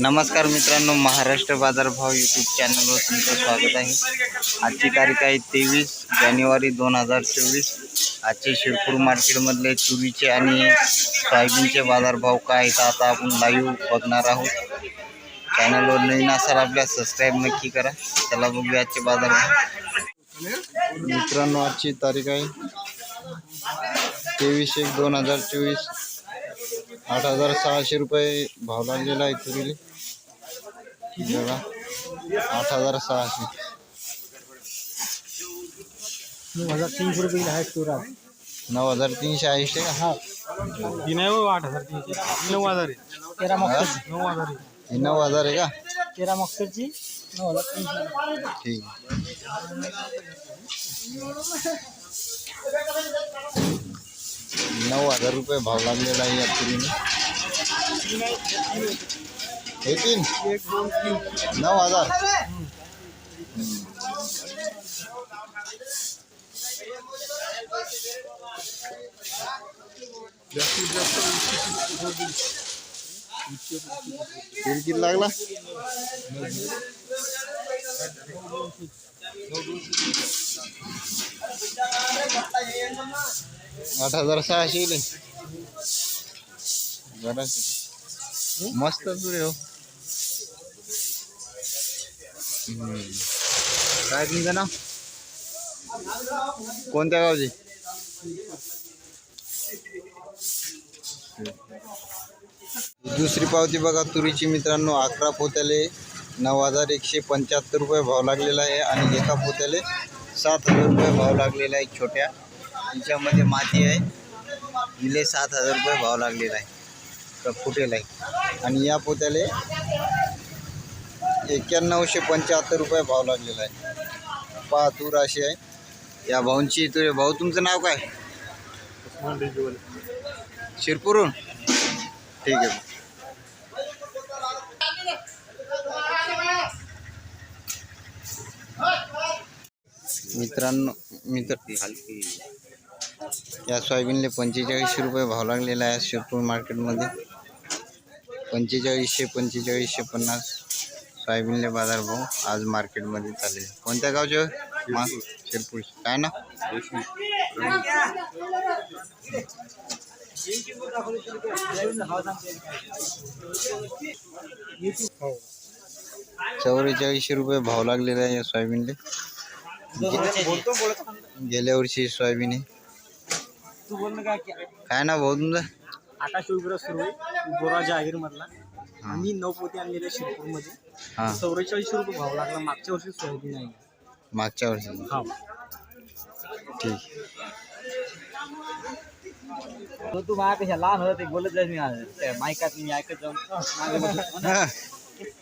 नमस्कार मित्रांनो महाराष्ट्र बाजारभाव यूट्यूब चॅनलवर तुमचं स्वागत आहे. आजची तारीख आहे तेवीस जानेवारी दोन हजार चोवीस. आजचे शिरपूर मार्केटमधले तुरीचे आणि सोयाबीनचे बाजारभाव काय आहेत आता आपण लाईव्ह बघणार आहोत. चॅनलवर नवीन असाल आपल्या सबस्क्राईब नक्की करा. चला बघूया आजचे बाजारभाव मित्रांनो आजची तारीख आहे तेवीस एक दोन हजार चोवीस. आठ हजार सहाशे रुपये भाव लागलेला आहे तुरीला. बघा आठ हजार सहाशे नऊ हजार तीनशे रुपये आहे टूर नऊ हजार तीनशे ऐंशी का हा। ती नाही हो आठ हजार तीनशे ही नऊ हजार आहे तेरा मक्सरची नऊ हजार आहे हे नऊ हजार आहे का तेरा मक्सरची नऊ हजार तीनशे ठीक। आहे नऊ हजार रुपये भाव लागलेला आहे या तुरीने हे तीन एक दोन तीन नऊ हजार. जास्तीत जास्त तेल किती लागला. आठ हजार सहाशे मस्त तुरे हो. काय तुमचं नाव? कोणत्या गावचे? दुसरी पावती बघा तुरीची मित्रांनो अकरा पोत्याले नऊ हजार एकशे पंच्याहत्तर रुपये भाव लागलेला आहे आणि एका पोत्याले सात हजार रुपये भाव लागलेला आहे छोट्या. तिच्यामध्ये माती आहे. हिले सात हजार रुपये भाव लागलेला आहे. तर फुटेल आहे. आणि या पोत्याले एक्क्याण्णवशे पंच्याहत्तर रुपये भाव लागलेला आहे. पहा तूर अशी आहे. या भाऊंची तुझे भाऊ तुमचं नाव काय? शिरपूरून ठीक आहे. मित्रांनो मित्र या सोयाबीनले पंचेचाळीसशे रुपये भाव लागलेला आहे शिरपूर मार्केटमध्ये. पंचेचाळीसशे पंचेचाळीसशे पन्नास. सोयाबीनले बाज़ार भाव? आज मार्केटमध्ये चालले कोणत्या गावचे? होय? मा शिरपूर. काय ना? चौवेचाळीसशे रुपये भाव लागलेला आहे या सोयाबीनले. गेल्या वर्षी सोयाबीन आहे. काय ना भाऊ तुमचं? आकाश उग्र सुरू बोरा जहागीर मधला आम्ही नऊ पोती आणलेले शिरपूरमध्ये. हां. चौवेचाळीसशे रुपये भाव लागला. मागच्या वर्षी सोयाबीन आहे. मागच्या वर्षी. हा. ठीक. तो तू माझ्यापेक्षा लहान होता ते बोलत जाईल मी माईकात मी ऐकत जाऊन.